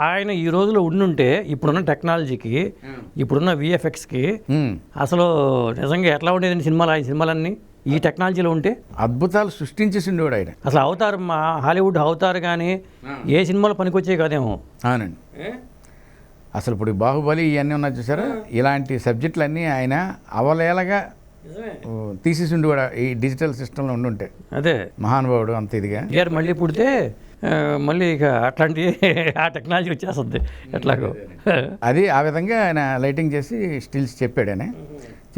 ఆయన ఈ రోజులో ఉండుంటే ఇప్పుడున్న టెక్నాలజీకి ఇప్పుడున్న విఎఫ్ఎక్స్కి. అసలు నిజంగా ఎట్లా ఉండేదండి సినిమాలు ఆయన సినిమాలన్నీ? ఈ టెక్నాలజీలో ఉంటే? అద్భుతాలు సృష్టించేసిండేవాడు ఆయన. అసలు అవతార్ మా హాలీవుడ్ అవతార్ కానీ ఏ సినిమాలో పనికొచ్చే కదేమో. అవునండి. అసలు ఇప్పుడు బాహుబలి ఇవన్నీ ఉన్నాయి చూసారా? ఇలాంటి సబ్జెక్టులన్నీ ఆయన అవలేలగా తీసేసి ఉండేవాడు ఈ డిజిటల్ సిస్టంలో ఉండుంటే. అదే. మహానుభావుడు అంత ఇదిగా. మళ్ళీ పుడితే మళ్ళీ ఇక అట్లాంటి ఆ టెక్నాలజీ వచ్చేస్తుంది ఎట్లాగో. అది ఆ విధంగా ఆయన లైటింగ్ చేసి స్టిల్స్ చెప్పాడు ఆయన.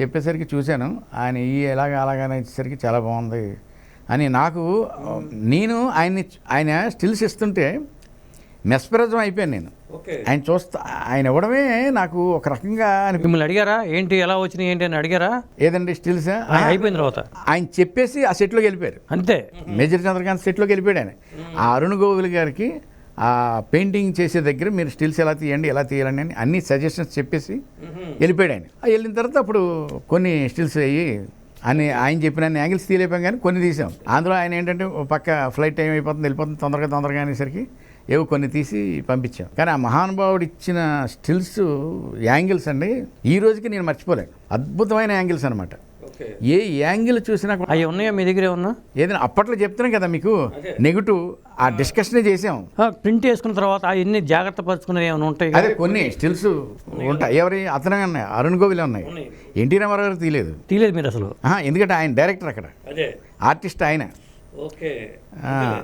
చెప్పేసరికి చూశాను ఆయన ఈ ఎలాగ అలాగనే వచ్చేసరికి చాలా బాగుంది అని నాకు నేను ఆయన్ని ఆయన స్టిల్స్ ఇస్తుంటే మెస్పరిజం అయిపోయాను నేను. ఓకే. ఆయన చూస్తా ఆయన ఇవ్వడమే నాకు ఒక రకంగా మిమ్మల్ని అడిగారా? ఏంటి ఎలా వచ్చినాయి ఏంటి అని అడిగారా? ఏదండి స్టిల్స్? ఆ, అయిపోయిన తర్వాత. ఆయన చెప్పేసి ఆ సెట్లోకి వెళ్ళిపోయారు. అంతే. మేజర్ చంద్రకాంత్ సెట్లోకి వెళ్ళిపోయాడు ఆయన. ఆ అరుణ్ గోవిల్ గారికి ఆ పెయింటింగ్ చేసే దగ్గర మీరు స్టిల్స్ ఎలా తీయండి ఎలా తీయాలని అని అన్ని సజెషన్స్ చెప్పేసి వెళ్ళిపోయాడు ఆయన. ఆ వెళ్ళిన తర్వాత అప్పుడు కొన్ని స్టిల్స్ అయ్యి అని ఆయన చెప్పిన అన్ని యాంగిల్స్ తీయలేపాం కానీ కొన్ని తీసాం. అందులో ఆయన ఏంటంటే పక్క ఫ్లైట్ టైం అయిపోతుంది వెళ్ళిపోతుంది తొందరగా తొందరగా అనేసరికి ఏవో కొన్ని తీసి పంపించాం. కానీ ఆ మహానుభావుడు ఇచ్చిన స్టిల్స్ యాంగిల్స్ అండి ఈ రోజుకి నేను మర్చిపోలేను అద్భుతమైన యాంగిల్స్ అనమాట ఏ యాంగిల్ చూసినా కూడా అవి ఉన్నాయా మీ దగ్గరే ఉన్నా ఏదైనా అప్పట్లో చెప్తున్నాం కదా మీకు నెగిటివ్ ఆ డిస్కషనే చేసాం. ప్రింట్ వేసుకున్న తర్వాత అవన్నీ జాగ్రత్త పరుచుకునేవి ఏమైనా ఉంటాయి అదే కొన్ని స్టిల్స్ ఉంటాయి. ఎవరి అతనే ఉన్నాయి? అరుణ్ గోవిల్ ఉన్నాయి. ఎన్టీ రామారావు గారు తీయలేదు. తీయలేదు మీరు అసలు. ఎందుకంటే ఆయన డైరెక్టర్ అక్కడ. అదే. ఆర్టిస్ట్ ఆయన.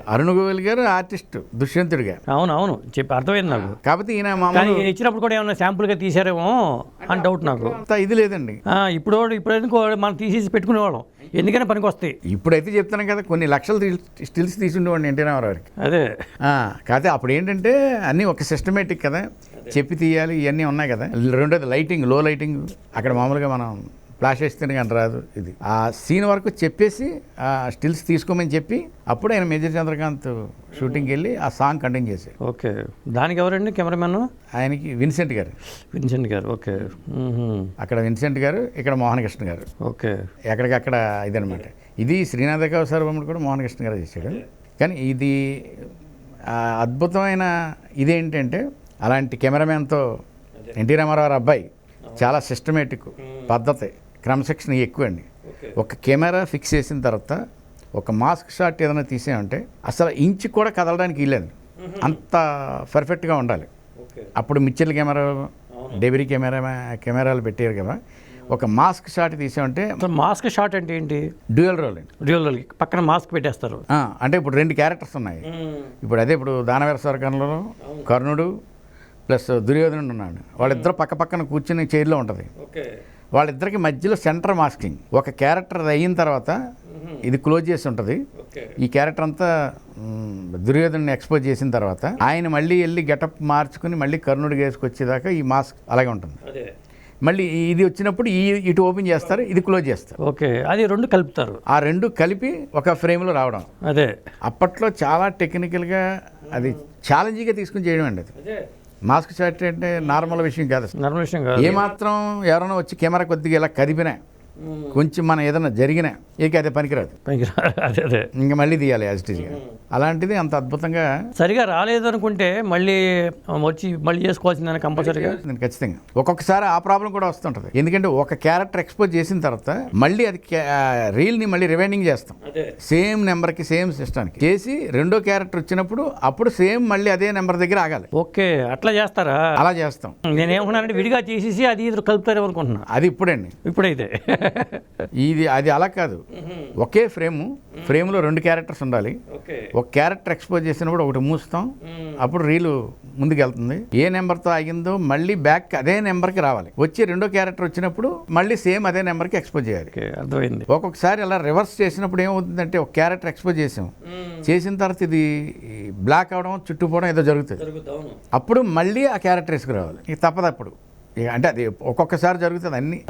అరుణ్ గోవిల్ గారు ఆర్టిస్ట్ దుష్యంతుడిగా అవును అవును. చెప్పి అర్థమైంది నాకు. కాకపోతే ఈయన ఇచ్చినప్పుడు కూడా ఏమన్నా శాంపుల్గా తీసారేమో అని డౌట్ నాకు. ఇది లేదండి. ఆ, ఇప్పుడు ఇప్పుడు ఎందుకో మనం తీసేసి పెట్టుకునేవాళ్ళం? ఎందుకైనా పనికి వస్తాయి. ఇప్పుడైతే చెప్తున్నాం కదా కొన్ని లక్షలు స్టిల్స్ తీసుండేవాడిని ఎన్టీ రామారావు గారికి. అదే. ఆ, కాకపోతే అప్పుడు ఏంటంటే అన్నీ ఒక సిస్టమేటిక్ కదా. చెప్పి తీయాలి ఇవన్నీ ఉన్నాయి కదా. రెండోది లైటింగ్లో లైటింగ్ అక్కడ మామూలుగా మనం ఫ్లాష్ వేస్తేనే కానీ రాదు ఇది. ఆ సీన్ వరకు చెప్పేసి ఆ స్టిల్స్ తీసుకోమని చెప్పి అప్పుడు ఆయన మేజర్ చంద్రకాంత్ షూటింగ్కి వెళ్ళి ఆ సాంగ్ కంటిన్యూ చేశారు. ఓకే. దానికి ఎవరండి కెమెరామెన్? ఆయనకి విన్సెంట్ గారు. విన్సెంట్ గారు ఓకే. అక్కడ విన్సెంట్ గారు ఇక్కడ మోహన్ కృష్ణ గారు. ఓకే. ఎక్కడికక్కడ ఇదనమాట ఇది శ్రీనాథ కౌసరబొమ్మడు కూడా మోహన్ కృష్ణ గారు చేశాడు. కానీ ఇది అద్భుతమైన ఇదేంటంటే అలాంటి కెమెరామ్యాన్తో ఎన్టీ రామారావు గారి అబ్బాయి చాలా సిస్టమేటిక్ పద్ధతి. క్రమశిక్షణ ఎక్కువ అండి ఒక కెమెరా ఫిక్స్ చేసిన తర్వాత ఒక మాస్క్ షాట్ ఏదైనా తీసామంటే అసలు ఇంచు కూడా కదలడానికి వీలేదు అంత పర్ఫెక్ట్గా ఉండాలి. అప్పుడు మిక్చర్ల కెమెరా డెబరీ కెమెరా కెమెరాలు పెట్టారు కదా. ఒక మాస్క్ షాట్ తీసామంటే మాస్క్ షాట్ అంటే ఏంటి? డ్యూయల్ రోల్ అండి. డ్యూయల్ పక్కన మాస్క్ పెట్టేస్తారు. అంటే ఇప్పుడు రెండు క్యారెక్టర్స్ ఉన్నాయి. ఇప్పుడు అదే ఇప్పుడు దానవీర స్వర్గంలో కర్ణుడు ప్లస్ దుర్యోధనుడు ఉన్నాడు. వాళ్ళిద్దరు పక్క పక్కన కూర్చుని చైర్లో ఉంటుంది. ఓకే. వాళ్ళిద్దరికి మధ్యలో సెంటర్ మాస్కింగ్. ఒక క్యారెక్టర్ అయిన తర్వాత ఇది క్లోజ్ చేసి ఉంటుంది. ఈ క్యారెక్టర్ అంతా దుర్యోధను ఎక్స్పోజ్ చేసిన తర్వాత ఆయన మళ్ళీ వెళ్ళి గెటప్ మార్చుకుని మళ్ళీ కర్ణుడికి వేసుకొచ్చేదాకా ఈ మాస్క్ అలాగే ఉంటుంది. మళ్ళీ ఇది వచ్చినప్పుడు ఈ ఇటు ఓపెన్ చేస్తారు ఇది క్లోజ్ చేస్తారు. ఓకే. అది రెండు కలుపుతారు. ఆ రెండు కలిపి ఒక ఫ్రేమ్లో రావడం. అదే. అప్పట్లో చాలా టెక్నికల్గా అది ఛాలెంజింగ్గా తీసుకుని చేయడం అండి అదే. మాస్క్ షాట్ అంటే నార్మల్ విషయం కాదు. అసలు నర్మ విషయం కాదు. ఏమాత్రం ఎవరైనా వచ్చి కెమెరా కొద్దిగా ఇలా కదిపినా కొంచెం మనం ఏదైనా జరిగినా ఇక అదే పనికిరాదు. అదే అదే. ఇంకా మళ్ళీ తీయాలి యాజ్ ఇట్ ఈస్గా అలాంటిది అంత అద్భుతంగా సరిగా రాలేదు అనుకుంటే మళ్ళీ వచ్చి మళ్ళీ చేసుకోవాల్సిందని కంపల్సరీగా? నేను ఖచ్చితంగా. ఒక్కొక్కసారి ఆ ప్రాబ్లం కూడా వస్తుంటుంది. ఎందుకంటే ఒక క్యారెక్టర్ ఎక్స్పోజ్ చేసిన తర్వాత మళ్ళీ అది రీల్ని మళ్ళీ రివైండింగ్ చేస్తాం. సేమ్ నెంబర్కి సేమ్ సిస్టానికి చేసి రెండో క్యారెక్టర్ వచ్చినప్పుడు అప్పుడు సేమ్ మళ్ళీ అదే నెంబర్ దగ్గర ఆగాలి. ఓకే అట్లా చేస్తారా? అలా చేస్తాం. నేనేమనుకున్నానంటే విడిగా చేసేసి అది ఇది కలుపుతారేమో అనుకుంటున్నా. అది ఇప్పుడండి. ఇప్పుడైతే. ఇది అది అలా కాదు. ఒకే ఫ్రేము ఫ్రేమ్లో రెండు క్యారెక్టర్స్ ఉండాలి. ఒక క్యారెక్టర్ ఎక్స్పోజ్ చేసినప్పుడు ఒకటి మూస్తాం. అప్పుడు రీలు ముందుకు వెళ్తుంది ఏ నెంబర్తో ఆగిందో మళ్ళీ బ్యాక్ అదే నెంబర్కి రావాలి. వచ్చి రెండో క్యారెక్టర్ వచ్చినప్పుడు మళ్ళీ సేమ్ అదే నెంబర్కి ఎక్స్పోజ్ చేయాలి. అర్థమైంది. ఒక్కొక్కసారి అలా రివర్స్ చేసినప్పుడు ఏమవుతుందంటే ఒక క్యారెక్టర్ ఎక్స్పోజ్ చేసాం. చేసిన తర్వాత ఇది బ్లాక్ అవడం చుట్టుపోవడం ఏదో జరుగుతుంది. అప్పుడు మళ్ళీ ఆ క్యారెక్టర్ వేసుకురావాలి. ఇక తప్పదు అప్పుడు. ఇక అంటే అది ఒక్కొక్కసారి జరుగుతుంది అన్ని.